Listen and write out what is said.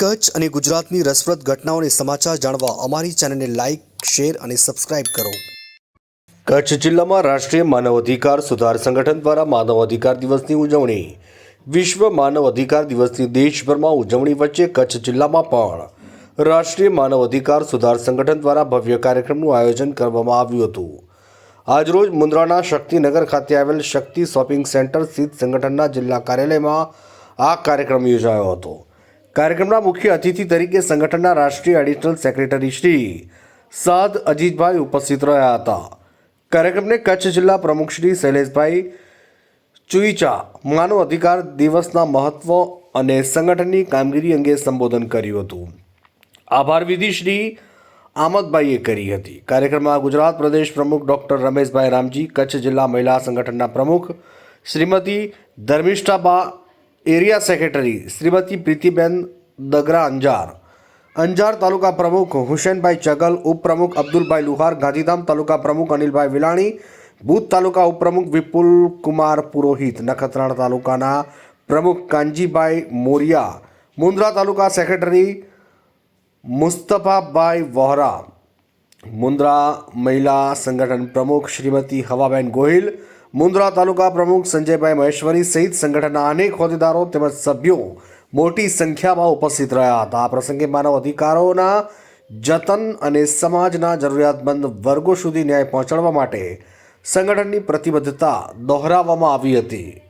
કચ્છ અને ગુજરાતની રસપ્રદ ઘટનાઓને સમાચાર જાણવા અમારી ચેનલને લાઇક શેર અને સબસ્ક્રાઇબ કરો. કચ્છ જિલ્લામાં રાષ્ટ્રીય માનવ અધિકાર સુધાર સંગઠન દ્વારા માનવ અધિકાર દિવસની ઉજવણી. વિશ્વ માનવ અધિકાર દિવસની દેશભરમાં ઉજવણી વચ્ચે કચ્છ જિલ્લામાં પણ રાષ્ટ્રીય માનવ અધિકાર સુધાર સંગઠન દ્વારા ભવ્ય કાર્યક્રમનું આયોજન કરવામાં આવ્યું હતું. આજરોજ મુન્દ્રાના શક્તિનગર ખાતે આવેલ શક્તિ શોપિંગ સેન્ટર સ્થિત સંગઠનના જિલ્લા કાર્યાલયમાં આ કાર્યક્રમ યોજાયો હતો. કાર્યક્રમના મુખ્ય અતિથિ તરીકે સંગઠનના રાષ્ટ્રીય એડિશનલ સેક્રેટરી શ્રી સાદ અજીતભાઈ ઉપસ્થિત રહ્યા હતા. કાર્યક્રમને કચ્છ જિલ્લા પ્રમુખ શ્રી શૈલેષભાઈ ચુઈચા, માનવ અધિકાર દિવસના મહત્વ અને સંગઠનની કામગીરી અંગે સંબોધન કર્યું હતું. આભાર વિધિ શ્રી આમદભાઈએ કરી હતી. કાર્યક્રમમાં ગુજરાત પ્રદેશ પ્રમુખ ડૉક્ટર રમેશભાઈ રામજી, કચ્છ જિલ્લા મહિલા સંગઠનના પ્રમુખ શ્રીમતી ધર્મિષ્ઠાબા એરિયા સેક્રેટરી શ્રીમતી પ્રીતિબેન દગરા અંજાર. અંજાર તાલુકા પ્રમુખ હુસેનભાઈ ચગલ, ઉપપ્રમુખ અબ્દુલભાઈ લુહાર, ગાંધીધામ તાલુકા પ્રમુખ અનિલભાઈ વિલાણી ભૂત તાલુકા ઉપપ્રમુખ વિપુલ કુમાર પુરોહિત, નખત્રાણ તાલુકાના પ્રમુખ કાનજીભાઈ મોરિયા મુન્દ્રા તાલુકા સેક્રેટરી મુસ્તફાભાઈ વોહરા મુન્દ્રા મહિલા સંગઠન પ્રમુખ શ્રીમતી હવાબેન ગોહિલ મુન્દ્રા તાલુકા પ્રમુખ સંજયભાઈ મહેશ્વરી સહિત સંગઠનના અનેક હોદ્દેદારો તેમજ સભ્યો મોટી સંખ્યામાં ઉપસ્થિત રહ્યા હતા. આ પ્રસંગે માનવ અધિકારોના, જતન અને સમાજના જરૂરિયાતમંદ વર્ગો સુધી ન્યાય પહોંચાડવા માટે સંગઠનની પ્રતિબદ્ધતા દોહરાવવામાં આવી હતી.